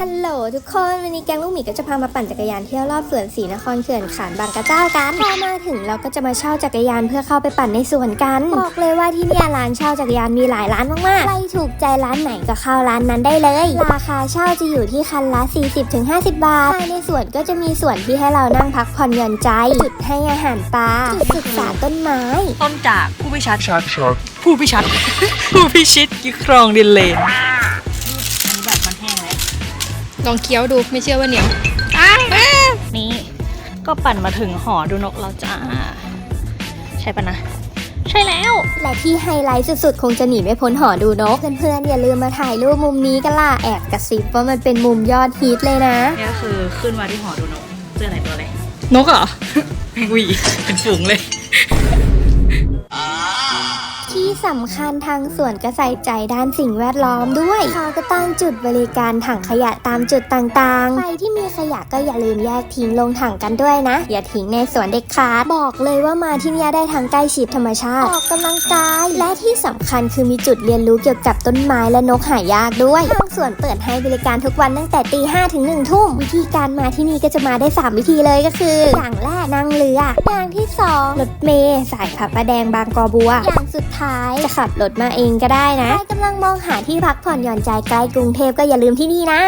ฮัลโหลทุกคน วันนี้แก๊งลูกหมีก็จะพามาปั่นจักรยานเที่ยวรอบสวนศรีนครเขื่อนขานบางกระเจ้ากันพอมาถึงเราก็จะมาเช่าจักรยานเพื่อเข้าไปปั่นในสวนกัน บอกเลยว่าที่เนี่ยร้านเช่าจักรยานมีหลายร้านมากๆใครถูกใจร้านไหนก็เข้าร้านนั้นได้เลย ราคาเช่าจะอยู่ที่คันละ 40-50 บาทภายในสวนก็จะมีส่วนที่ให้เรานั่งพักผ่อนหย่อนใจจุดให้อาหารปลาจุดศึกษาต้นไม้ ต้นจากผู้พิชัดชัดชัดผู้พิชัดผู้พิชิตยึดครองดินเลนนี่ ลองเคี้ยวดูไม่เชื่อว่าเหนียวนี่ก็ปั่นมาถึงหอดูนกแล้วจ้าใช่ปะนะ ใช่แล้ว และที่ไฮไลท์สุดๆ คงจะหนีไม่พ้นหอดูนก เพื่อนๆ อย่าลืมมาถ่ายรูปมุมนี้กันล่ะ แอบกระซิบว่ามันเป็นมุมยอดฮิตเลยนะนี่ก็คือขึ้นมาที่หอดูนกเจอไหนตัวอะไรนกเหรอแมงหวีเป็นฝูงเลยที่ สำคัญทางสวนก็ใส่ใจด้านสิ่งแวดล้อมด้วยเขาก็ตั้งจุดบริการถังขยะตามจุดต่างๆ ใครที่มีขยะก็อย่าลืมแยกทิ้งลงถังกันด้วยนะ อย่าทิ้งในสวนเด็กขาดบอกเลยว่ามาที่เนี่ยได้ทั้งใกล้ชิดธรรมชาติออกกำลังกาย และที่สำคัญคือมีจุดเรียนรู้เกี่ยวกับต้นไม้และนกหายากด้วยทางสวนเปิดให้บริการทุกวันตั้งแต่ตีห้ถึงหนึ่งทุ่มวิธีการมาที่นี่ก็จะมาได้ 3 วิธีเลยก็คือ อย่างแรกนั่งเรืออย่างที่สองรถเมล์สายพับประแดงบางกอบัว อย่างสุดท้ายจะขับรถมาเองก็ได้นะใครกำลังมองหาที่พักผ่อนหย่อนใจใกล้กรุงเทพก็อย่าลืมที่นี่นะ